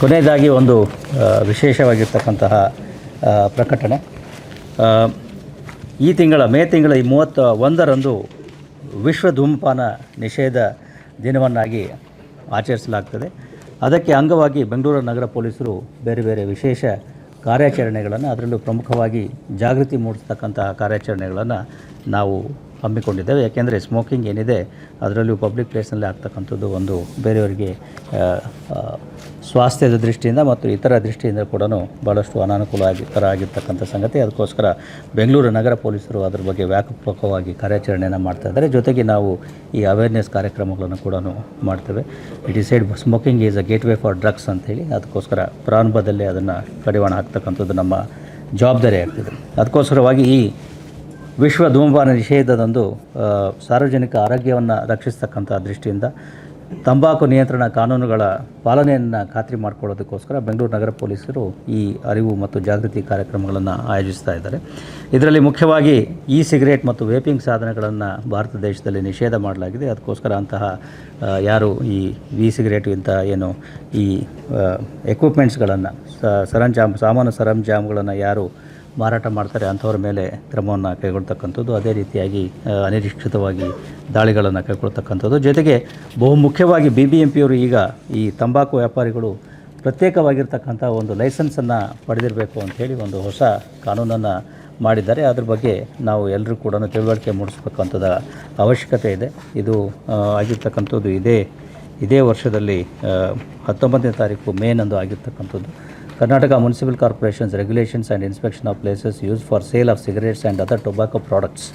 ಕೊನೆಯದಾಗಿ ಒಂದು ವಿಶೇಷವಾಗಿರ್ತಕ್ಕಂತಹ ಪ್ರಕಟಣೆ. ಈ ತಿಂಗಳ, ಮೇ ತಿಂಗಳ ಈ ಮೂವತ್ತ ಒಂದರಂದು ವಿಶ್ವ ಧೂಮಪಾನ ನಿಷೇಧ ದಿನವನ್ನಾಗಿ ಆಚರಿಸಲಾಗ್ತದೆ. ಅದಕ್ಕೆ ಅಂಗವಾಗಿ ಬೆಂಗಳೂರು ನಗರ ಪೊಲೀಸರು ಬೇರೆ ಬೇರೆ ವಿಶೇಷ ಕಾರ್ಯಾಚರಣೆಗಳನ್ನು ಅದರಲ್ಲೂ ಪ್ರಮುಖವಾಗಿ ಜಾಗೃತಿ ಮೂಡಿಸ್ತಕ್ಕಂತಹ ಕಾರ್ಯಾಚರಣೆಗಳನ್ನು ನಾವು ಹಮ್ಮಿಕೊಂಡಿದ್ದೇವೆ. ಯಾಕೆಂದರೆ ಸ್ಮೋಕಿಂಗ್ ಏನಿದೆ, ಅದರಲ್ಲೂ ಪಬ್ಲಿಕ್ ಪ್ಲೇಸ್ನಲ್ಲಿ ಆಗ್ತಕ್ಕಂಥದ್ದು ಒಂದು ಬೇರೆಯವರಿಗೆ ಸ್ವಾಸ್ಥ್ಯದ ದೃಷ್ಟಿಯಿಂದ ಮತ್ತು ಇತರ ದೃಷ್ಟಿಯಿಂದ ಕೂಡ ಭಾಳಷ್ಟು ಅನಾನುಕೂಲ ಆಗಿ ಥರ ಆಗಿರ್ತಕ್ಕಂಥ ಸಂಗತಿ. ಅದಕ್ಕೋಸ್ಕರ ಬೆಂಗಳೂರು ನಗರ ಪೊಲೀಸರು ಅದರ ಬಗ್ಗೆ ವ್ಯಾಪಕವಾಗಿ ಕಾರ್ಯಾಚರಣೆಯನ್ನು ಮಾಡ್ತಾ ಇದ್ದಾರೆ. ಜೊತೆಗೆ ನಾವು ಈ ಅವೇರ್ನೆಸ್ ಕಾರ್ಯಕ್ರಮಗಳನ್ನು ಕೂಡ ಮಾಡ್ತೇವೆ. It is said smoking is a gateway for drugs ಅಂತೇಳಿ, ಅದಕ್ಕೋಸ್ಕರ ಪ್ರಾರಂಭದಲ್ಲೇ ಅದನ್ನು ಕಡಿವಾಣ ಹಾಕ್ತಕ್ಕಂಥದ್ದು ನಮ್ಮ ಜವಾಬ್ದಾರಿ ಆಗ್ತಿದೆ. ಅದಕ್ಕೋಸ್ಕರವಾಗಿ ಈ ವಿಶ್ವ ಧೂಮಪಾನ ನಿಷೇಧದೊಂದು ಸಾರ್ವಜನಿಕ ಆರೋಗ್ಯವನ್ನು ರಕ್ಷಿಸ್ತಕ್ಕಂಥ ದೃಷ್ಟಿಯಿಂದ ತಂಬಾಕು ನಿಯಂತ್ರಣ ಕಾನೂನುಗಳ ಪಾಲನೆಯನ್ನು ಖಾತ್ರಿ ಮಾಡಿಕೊಳ್ಳೋದಕ್ಕೋಸ್ಕರ ಬೆಂಗಳೂರು ನಗರ ಪೊಲೀಸರು ಈ ಅರಿವು ಮತ್ತು ಜಾಗೃತಿ ಕಾರ್ಯಕ್ರಮಗಳನ್ನು ಆಯೋಜಿಸ್ತಾ ಇದ್ದಾರೆ. ಇದರಲ್ಲಿ ಮುಖ್ಯವಾಗಿ ಇ ಸಿಗರೇಟ್ ಮತ್ತು ವೇಪಿಂಗ್ ಸಾಧನಗಳನ್ನು ಭಾರತ ದೇಶದಲ್ಲಿ ನಿಷೇಧ ಮಾಡಲಾಗಿದೆ. ಅದಕ್ಕೋಸ್ಕರ ಅಂತಹ ಯಾರು ಈ ವಿ ಸಿಗರೇಟ್ ಇಂತಹ ಏನು ಈ ಎಕ್ವಿಪ್ಮೆಂಟ್ಸ್ಗಳನ್ನು ಸರಂಜಾಮ್ ಸಾಮಾನು ಸರಂಜಾಮ್ಗಳನ್ನು ಯಾರು ಮಾರಾಟ ಮಾಡ್ತಾರೆ ಅಂಥವ್ರ ಮೇಲೆ ಕ್ರಮವನ್ನು ಕೈಗೊಳ್ತಕ್ಕಂಥದ್ದು. ಅದೇ ರೀತಿಯಾಗಿ ಅನಿರೀಕ್ಷಿತವಾಗಿ ದಾಳಿಗಳನ್ನು ಕೈಗೊಳ್ತಕ್ಕಂಥದ್ದು. ಜೊತೆಗೆ ಬಹು ಮುಖ್ಯವಾಗಿ ಬಿ ಬಿ ಎಂ ಪಿಯವರು ಈಗ ಈ ತಂಬಾಕು ವ್ಯಾಪಾರಿಗಳು ಪ್ರತ್ಯೇಕವಾಗಿರ್ತಕ್ಕಂಥ ಒಂದು ಲೈಸೆನ್ಸನ್ನು ಪಡೆದಿರಬೇಕು ಅಂಥೇಳಿ ಒಂದು ಹೊಸ ಕಾನೂನನ್ನು ಮಾಡಿದ್ದಾರೆ. ಅದ್ರ ಬಗ್ಗೆ ನಾವು ಎಲ್ಲರೂ ಕೂಡ ತಿಳುವಳಿಕೆ ಮೂಡಿಸ್ಬೇಕಂಥದ ಅವಶ್ಯಕತೆ ಇದೆ. ಇದು ಆಗಿರ್ತಕ್ಕಂಥದ್ದು ಇದೇ ಇದೇ ವರ್ಷದಲ್ಲಿ ಹತ್ತೊಂಬತ್ತನೇ ತಾರೀಕು ಮೇನಂದು ಆಗಿರ್ತಕ್ಕಂಥದ್ದು. Karnataka municipal corporations regulations and inspection of places use for sale of cigarettes and other tobacco products.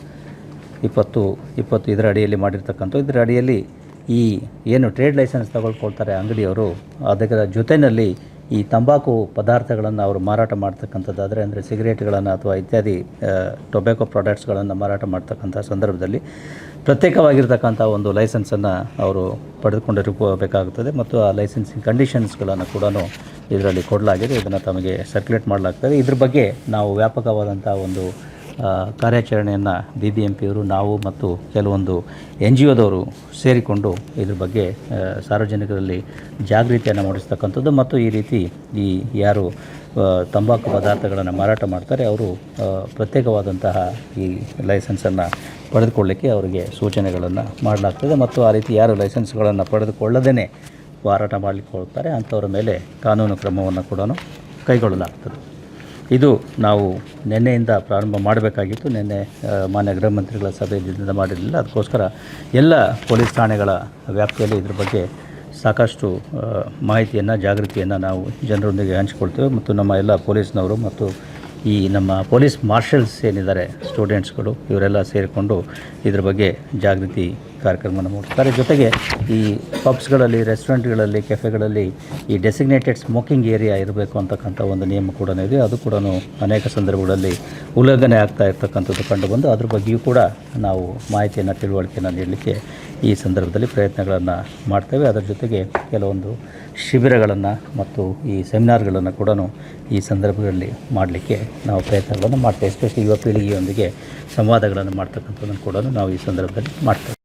ಇಪ್ಪತ್ತು ಇಪ್ಪತ್ತು ಇದರ ಅಡಿಯಲ್ಲಿ ಮಾಡಿರ್ತಕ್ಕಂಥ, ಇದರ ಅಡಿಯಲ್ಲಿ ಈ ಏನು ಟ್ರೇಡ್ ಲೈಸೆನ್ಸ್ ತಗೊಳ್ಕೊಳ್ತಾರೆ ಅಂಗಡಿಯವರು, ಅದರ ಜೊತೆಯಲ್ಲಿ ಈ ತಂಬಾಕು ಪದಾರ್ಥಗಳನ್ನು ಅವರು ಮಾರಾಟ ಮಾಡ್ತಕ್ಕಂಥದ್ದಾದರೆ ಅಂದರೆ ಸಿಗರೇಟ್ಗಳನ್ನು ಅಥವಾ ಇತ್ಯಾದಿ ಟೊಬ್ಯಾಕೋ ಪ್ರಾಡಕ್ಟ್ಸ್ಗಳನ್ನು ಮಾರಾಟ ಮಾಡ್ತಕ್ಕಂಥ ಸಂದರ್ಭದಲ್ಲಿ ಪ್ರತ್ಯೇಕವಾಗಿರ್ತಕ್ಕಂಥ ಒಂದು ಲೈಸೆನ್ಸನ್ನು ಅವರು ಪಡೆದುಕೊಂಡಿರಬೇಕಾಗುತ್ತದೆ ಮತ್ತು ಆ ಲೈಸೆನ್ಸಿಂಗ್ ಕಂಡೀಷನ್ಸ್ಗಳನ್ನು ಕೂಡ ಇದರಲ್ಲಿ ಕೊಡಲಾಗಿದೆ. ಇದನ್ನು ತಮಗೆ ಸರ್ಕ್ಯುಲೇಟ್ ಮಾಡಲಾಗ್ತದೆ. ಇದ್ರ ಬಗ್ಗೆ ನಾವು ವ್ಯಾಪಕವಾದಂಥ ಒಂದು ಕಾರ್ಯಾಚರಣೆಯನ್ನು ಬಿ ಬಿ ಎಂ ಪಿಯವರು, ನಾವು ಮತ್ತು ಕೆಲವೊಂದು ಎನ್ ಜಿ ಒದವರು ಸೇರಿಕೊಂಡು ಇದ್ರ ಬಗ್ಗೆ ಸಾರ್ವಜನಿಕರಲ್ಲಿ ಜಾಗೃತಿಯನ್ನು ಮೂಡಿಸ್ತಕ್ಕಂಥದ್ದು ಮತ್ತು ಈ ರೀತಿ ಈ ಯಾರು ತಂಬಾಕು ಪದಾರ್ಥಗಳನ್ನು ಮಾರಾಟ ಮಾಡ್ತಾರೆ, ಅವರು ಪ್ರತ್ಯೇಕವಾದಂತಹ ಈ ಲೈಸೆನ್ಸನ್ನು ಪಡೆದುಕೊಳ್ಳಿಕ್ಕೆ ಅವರಿಗೆ ಸೂಚನೆಗಳನ್ನು ಮಾಡಲಾಗ್ತದೆ ಮತ್ತು ಆ ರೀತಿ ಯಾರು ಲೈಸೆನ್ಸ್ಗಳನ್ನು ಪಡೆದುಕೊಳ್ಳದೇ ಮಾರಾಟ ಮಾಡಲಿಕ್ಕೆ ಹೋಗ್ತಾರೆ, ಅಂಥವ್ರ ಮೇಲೆ ಕಾನೂನು ಕ್ರಮವನ್ನು ಕೂಡ ಕೈಗೊಳ್ಳಲಾಗ್ತದೆ. ಇದು ನಾವು ನಿನ್ನೆಯಿಂದ ಪ್ರಾರಂಭ ಮಾಡಬೇಕಾಗಿತ್ತು. ನಿನ್ನೆ ಮಾನ್ಯ ಗೃಹ ಮಂತ್ರಿಗಳ ಸಭೆಯಿಂದ ಮಾಡಿರಲಿಲ್ಲ. ಅದಕ್ಕೋಸ್ಕರ ಎಲ್ಲ ಪೊಲೀಸ್ ಠಾಣೆಗಳ ವ್ಯಾಪ್ತಿಯಲ್ಲಿ ಇದ್ರ ಬಗ್ಗೆ ಸಾಕಷ್ಟು ಮಾಹಿತಿಯನ್ನು, ಜಾಗೃತಿಯನ್ನು ನಾವು ಜನರೊಂದಿಗೆ ಹಂಚಿಕೊಳ್ತೇವೆ. ಮತ್ತು ನಮ್ಮ ಎಲ್ಲ ಪೊಲೀಸ್ನವರು ಮತ್ತು ಈ ನಮ್ಮ ಪೊಲೀಸ್ ಮಾರ್ಷಲ್ಸ್ ಏನಿದ್ದಾರೆ, ಸ್ಟೂಡೆಂಟ್ಸ್ಗಳು, ಇವರೆಲ್ಲ ಸೇರಿಕೊಂಡು ಇದ್ರ ಬಗ್ಗೆ ಜಾಗೃತಿ ಕಾರ್ಯಕ್ರಮವನ್ನು ಮೂಡಿಸ್ತಾರೆ ಜೊತೆಗೆ ಈ ಪಬ್ಸ್ಗಳಲ್ಲಿ, ರೆಸ್ಟೋರೆಂಟ್ಗಳಲ್ಲಿ, ಕೆಫೆಗಳಲ್ಲಿ ಈ ಡೆಸಿಗ್ನೇಟೆಡ್ ಸ್ಮೋಕಿಂಗ್ ಏರಿಯಾ ಇರಬೇಕು ಅಂತಕ್ಕಂಥ ಒಂದು ನಿಯಮ ಕೂಡ ಇದೆ. ಅದು ಕೂಡ ಅನೇಕ ಸಂದರ್ಭಗಳಲ್ಲಿ ಉಲ್ಲಂಘನೆ ಆಗ್ತಾ ಇರ್ತಕ್ಕಂಥದ್ದು ಕಂಡುಬಂದು ಅದ್ರ ಬಗ್ಗೆಯೂ ಕೂಡ ನಾವು ಮಾಹಿತಿಯನ್ನು, ತಿಳುವಳಿಕೆಯನ್ನು ನೀಡಲಿಕ್ಕೆ ಈ ಸಂದರ್ಭದಲ್ಲಿ ಪ್ರಯತ್ನಗಳನ್ನು ಮಾಡ್ತೇವೆ. ಅದರ ಜೊತೆಗೆ ಕೆಲವೊಂದು ಶಿಬಿರಗಳನ್ನು ಮತ್ತು ಈ ಸೆಮಿನಾರ್ಗಳನ್ನು ಕೂಡ ಈ ಸಂದರ್ಭದಲ್ಲಿ ಮಾಡಲಿಕ್ಕೆ ನಾವು ಪ್ರಯತ್ನಗಳನ್ನು ಮಾಡ್ತೇವೆ. ಎಸ್ಪೆಷಲಿ ಯುವ ಪೀಳಿಗೆಯೊಂದಿಗೆ ಸಂವಾದಗಳನ್ನು ಮಾಡ್ತಕ್ಕಂಥದ್ದನ್ನು ಕೂಡ ನಾವು ಈ ಸಂದರ್ಭದಲ್ಲಿ ಮಾಡ್ತೇವೆ.